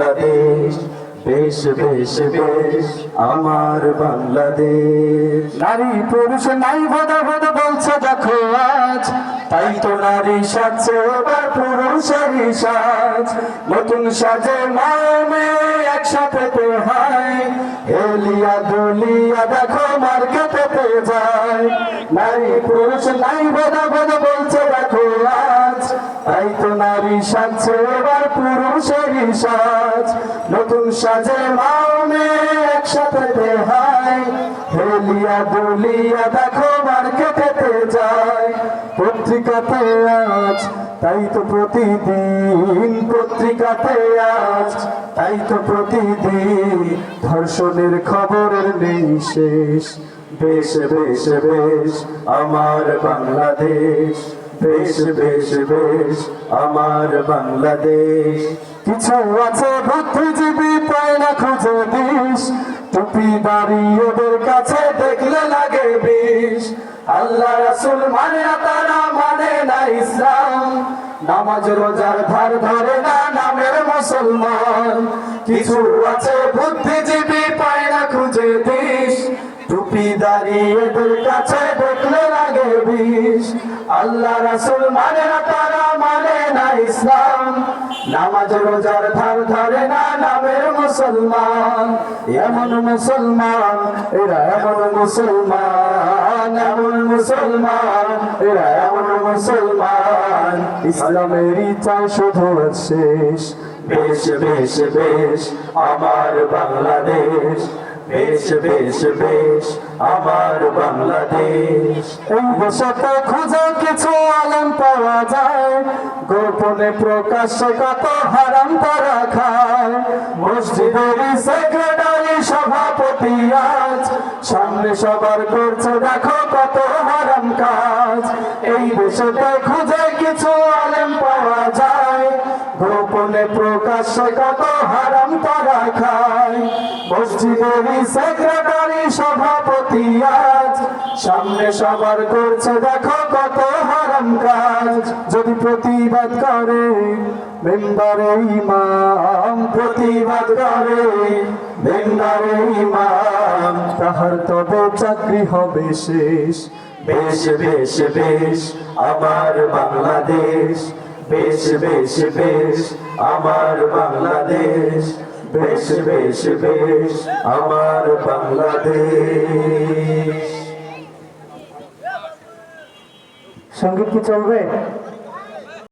বাংলাদেশ, বেশ বেশ বেশ, আমার বাংলাদেশ। নারী, পুরুষ, নাই, ভেদা, ভেদ বলছে, দেখো আজ। তাই তো নারী সাজছে, এবার পুরুষেরই সাজ। নতুন সাজে মেয়ে একসাথে হয়। হেলিয়া দুলিয়া দেখো মার্কেটেতে যায়। নারী, পুরুষ, নাই, ভেদা, ভেদ বলছে, দেখো আজ। তাই তো নারী সাজছে এবার পুরুষের সাজ। নতুন সাজে মেয়ে একসাথে তে হয় হেলিয়া দুলিয়া দেখো মার্কেটেতে যায়। পত্রিকাতে আজ, তাই তো প্রতিদিন পত্রিকাতে আজ। তাই তো প্রতিদিন ধর্ষণের খবরের নেই শেষ বেশ বেশ বেশ, আমার বাংলাদেশ। বেশ বেশ বেশ, আমার বাংলাদেশ। কিছু আছে বুদ্ধিজীবী পায় না খুঁজে দিস টুপি দাড়ি ওদের কাছে দেখলে লাগে বিষ। আল্লাহ রাসুল মানে তারা মানে না ইসলাম। নামাজ রোজার ধার ধরে না নামের মুসলমান। কিছু আছে বুদ্ধিজীবী পায় না খুঁজে দিস টুপি দাঁড়িয়ে কাছে দেখলে লাগে বিষ। আল্লাহ রাসুল মানে না, তারা মানে না ইসলাম। নামাজ রোজার ধার, ধরে না নামের মুসলমান। এমন মুসলমান, এরা এমন মুসলমান এমন মুসলমান, এরা এমন মুসলমান। ইসলামেরই চাই শুধু শেষ। বেশ বেশ বেশ, আমার বাংলাদেশ। বেশ বেশ বেশ, আমার বাংলাদেশ। এই দেশতে খুঁজে কিছু আলম পাওয়া যায়। গোপনে প্রকাশ্যে কত হারাম তারা খায়। মসজিদের সেক্রেটারি সভাপতি আজ। সামনে সবার করছে দেখো কত হারাম কাজ। এই দেশেতে খুঁজে গোপনে প্রকাশ্যে কত হারাম তারা খায়। মসজিদেরই সেক্রেটারি সভাপতি আজ। সামনে সবার করছে দেখো কত হারাম কাজ। যদি প্রতিবাদ করে মেম্বারে ইমাম প্রতিবাদ করে মেম্বারে ইমাম, তাহার তবে চাকরি হবে শেষ। বেশ বেশ বেশ, আমার বাংলাদেশ। বেশ বেশ বেশ আমার বাংলাদেশ। বেশ বেশ বেশ আমার বাংলাদেশ। সংগীত কি চলবে?